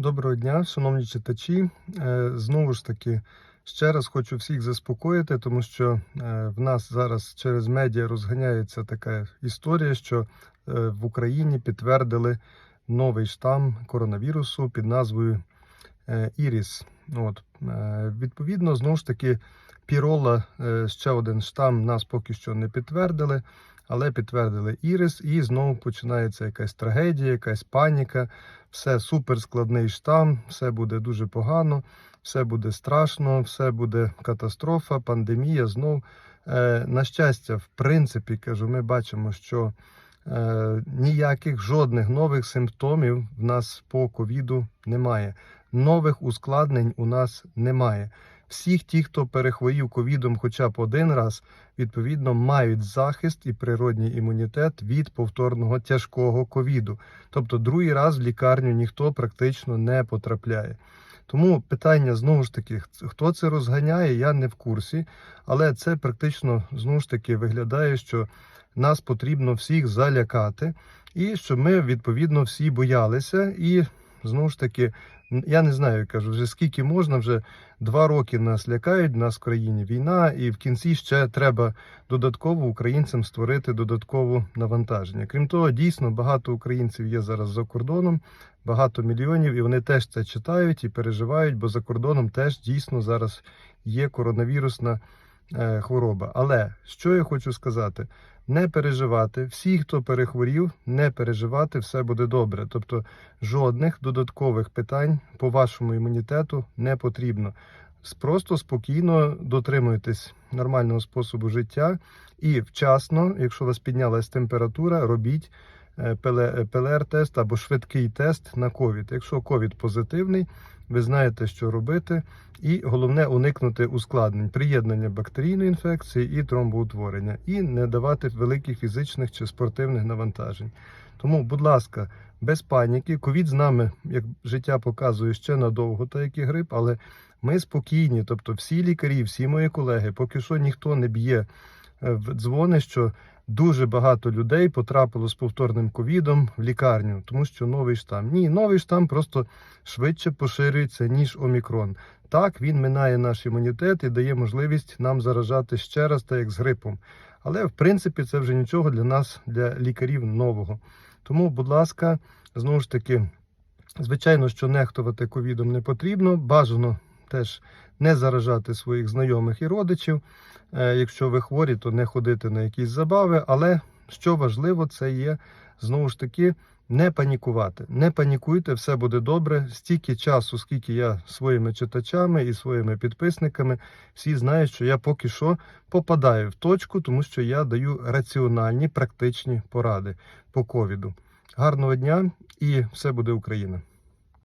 Доброго дня, шановні читачі. Е, Знову ж таки, ще раз хочу всіх заспокоїти, тому що е, в нас зараз через медіа розганяється така історія, що е, в Україні підтвердили новий штам коронавірусу під назвою Іріс. От, відповідно, знову ж таки, Пірола, е, ще один штам, нас поки що не підтвердили, але підтвердили Ірис, і знову починається якась трагедія, якась паніка. Все суперскладний штам, все буде дуже погано, все буде страшно, все буде катастрофа, пандемія. Знов е, на щастя, в принципі, кажу, ми бачимо, що е, ніяких жодних нових симптомів в нас по ковіду немає. Нових ускладнень у нас немає. Всіх ті, хто перехворів ковідом хоча б один раз, відповідно мають захист і природній імунітет від повторного тяжкого ковіду. Тобто другий раз в лікарню ніхто практично не потрапляє. Тому питання знову ж таки, хто це розганяє, я не в курсі, але це практично знову ж таки виглядає, що нас потрібно всіх залякати, і щоб ми відповідно всі боялися. І знову ж таки, я не знаю, кажу, вже скільки можна, вже два роки нас лякають, нас в країні війна, і в кінці ще треба додатково українцям створити додаткове навантаження. Крім того, дійсно багато українців є зараз за кордоном, багато мільйонів, і вони теж це читають і переживають, бо за кордоном теж дійсно зараз є коронавірусна хвороба. Але що я хочу сказати? Не переживати, всі, хто перехворів, не переживати, все буде добре. Тобто жодних додаткових питань по вашому імунітету не потрібно. Просто спокійно дотримуйтесь нормального способу життя і вчасно, якщо у вас піднялась температура, робіть е, ПЛР-тест або швидкий тест на ковід. Якщо ковід позитивний, ви знаєте, що робити, і головне уникнути ускладнень, приєднання бактерійної інфекції і тромбоутворення, і не давати великих фізичних чи спортивних навантажень. Тому, будь ласка, без паніки. Ковід з нами, як життя показує, ще надовго, так як і грип, але ми спокійні. Тобто, всі лікарі, всі мої колеги, поки що ніхто не б'є е, в дзвони, що дуже багато людей потрапило з повторним ковідом в лікарню, тому що новий штам. Ні, новий штам просто швидше поширюється, ніж омікрон. Так, він минає наш імунітет і дає можливість нам заражати ще раз, так як з грипом. Але в принципі це вже нічого для нас, для лікарів нового. Тому, будь ласка, знову ж таки, звичайно, що нехтувати ковідом не потрібно. Бажано теж не заражати своїх знайомих і родичів. Е, Якщо ви хворі, то не ходити на якісь забави. Але що важливо, це є знову ж таки не панікувати. Не панікуйте, все буде добре. Стільки часу, скільки я своїми читачами і своїми підписниками, всі знають, що я поки що попадаю в точку, тому що я даю раціональні практичні поради по ковіду. Гарного дня і все буде Україна!